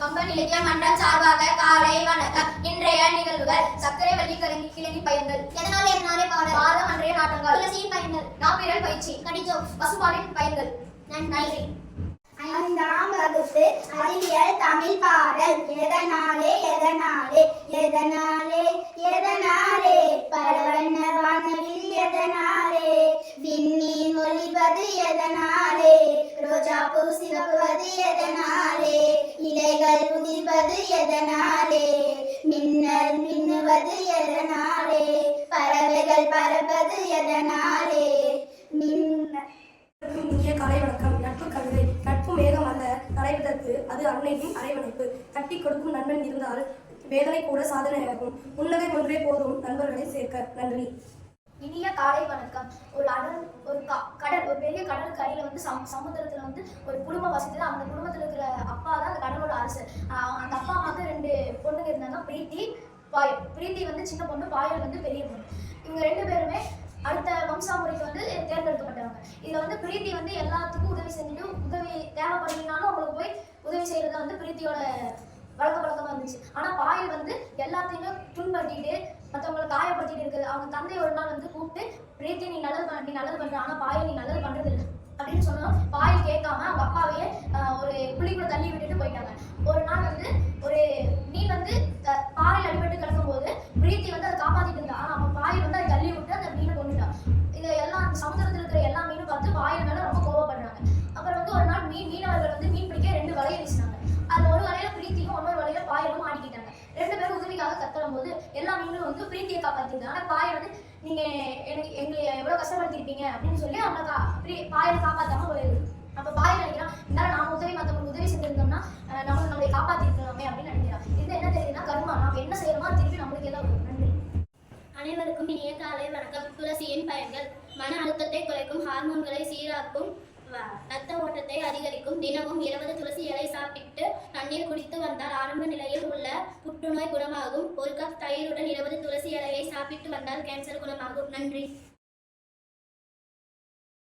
கம்பன் இலக்கிய மன்றம் சார்பாக காலை வணக்கம். இன்றைய நிகழ்வுகள் சர்க்கரை வள்ளி கலங்கி கிழங்கி பயன்கள். எதனால எதனாலே பாட பாதம் அன்றைய நாட்டங்கள். துளசியின் பயன்கள் நாப்பிரல் பயிற்சி கடிஜோ பசுபாலின் பயன்கள். நன்றி ஐந்தாம் வகுப்பு அறிவியல் தமிழ் பாடல். எதனாலே எதனாலே எதனாலே எதனாலே? பரவண்ண வானவில் எதனாலே? விண்மீன் ஒளிவது எதனாலே? ரோஜா பூ சிவப்புவது எதனாலே? எதனாலே? மின்னல் மின்னுவது எதனாலே? பறவைகள் பறப்பது எதனாலே? மின்ன இனிய வணக்கம் நட்பு கவிதை. நட்பு மேகம் அல்ல தலைவிதற்கு அது அன்னையின் அரைவணைப்பு. தட்டி கொடுக்கும் நண்பன் இருந்தால் வேதனை கூட சாதனையாகும். உன்னதை ஒன்றே போதும் நண்பர்களை சேர்க்க. நன்றி. இனிய காலை வணக்கம். ஒரு அடல் ஒரு க- கடல் ஒரு பெரிய கடலுக்கு அடியில் வந்து சம் சமுத்திரத்துல வந்து ஒரு குடும்பம் வசித்தது அந்த குடும்பத்துல இருக்கிற அப்பா தான் அந்த கடலோட அரசு அந்த அப்பா அம்மாவுக்கு ரெண்டு பொண்ணுங்க இருந்தாங்க. பிரீத்தி பாயல் பிரீத்தி வந்து சின்ன பொண்ணு பாயல் வந்து பெரிய பொண்ணு. இவங்க ரெண்டு பேருமே அடுத்த வம்சாமுறைக்கு வந்து தேர்ந்தெடுக்கப்பட்டவங்க. இதுல வந்து பிரீத்தி வந்து எல்லாத்துக்கும் உதவி செஞ்சுட்டு உதவி தேவைப்படுறீங்கனாலும் அவங்களுக்கு போய் உதவி செய்யறது வந்து பிரீத்தியோட வழக்க வழக்கமா இருந்துச்சு. ஆனா பாயல் வந்து எல்லாத்தையுமே துன்படுத்திட்டு மற்றவங்களை காயப்படுத்திட்டு இருக்குது. அவங்க தந்தை ஒரு நாள் வந்து கூப்பிட்டு பிரீத்தி நீ நல்லது பண்ண நீ நல்லது பண்ணுற ஆனால் பாயை நீ நல்லது பண்ணுறது இல்லை வந்து பிரீத்தியை காப்பாத்திருந்தாங்க ஆனா வந்து நீங்க எனக்கு எங்களை எவ்வளவு கஷ்டப்படுத்திருப்பீங்க அப்படின்னு சொல்லி அவங்க கா பிரீ- பாயை காப்பாத்தாம போயிடுது. அப்ப பாய் நினைக்கிறான் இருந்தாலும் நாம உதவி மற்றவங்களுக்கு உதவி செஞ்சிருந்தோம்னா நம்ம நம்மளை காப்பாத்திருக்கலாமே அப்படின்னு நினைக்கிறான். இது என்ன தெரியுதுன்னா கர்மா. நம்ம என்ன செய்யறோமோ திருப்பி நம்மளுக்கு ஏதாவது வரும். நன்றி. அனைவருக்கும் இனிய காலை வணக்கம். துளசியின் பயன்கள். மன அழுத்தத்தை குறைக்கும் ஹார்மோன்களை சீராக்கும் வ- ரத்த ஓட்டத்தை அதிகரிக்கும். தினமும் இருபது துளசி இலை சாப்பிட்டு தண்ணீர் குடித்து வந்தால் ஆரம்ப நிலையில் புற்றுநோய் குணமாகும். ஒரு கப் தயிருடன் இருபது துளசி இலையை சாப்பிட்டு வந்தால் கேன்சர் குணமாகும். நன்றி.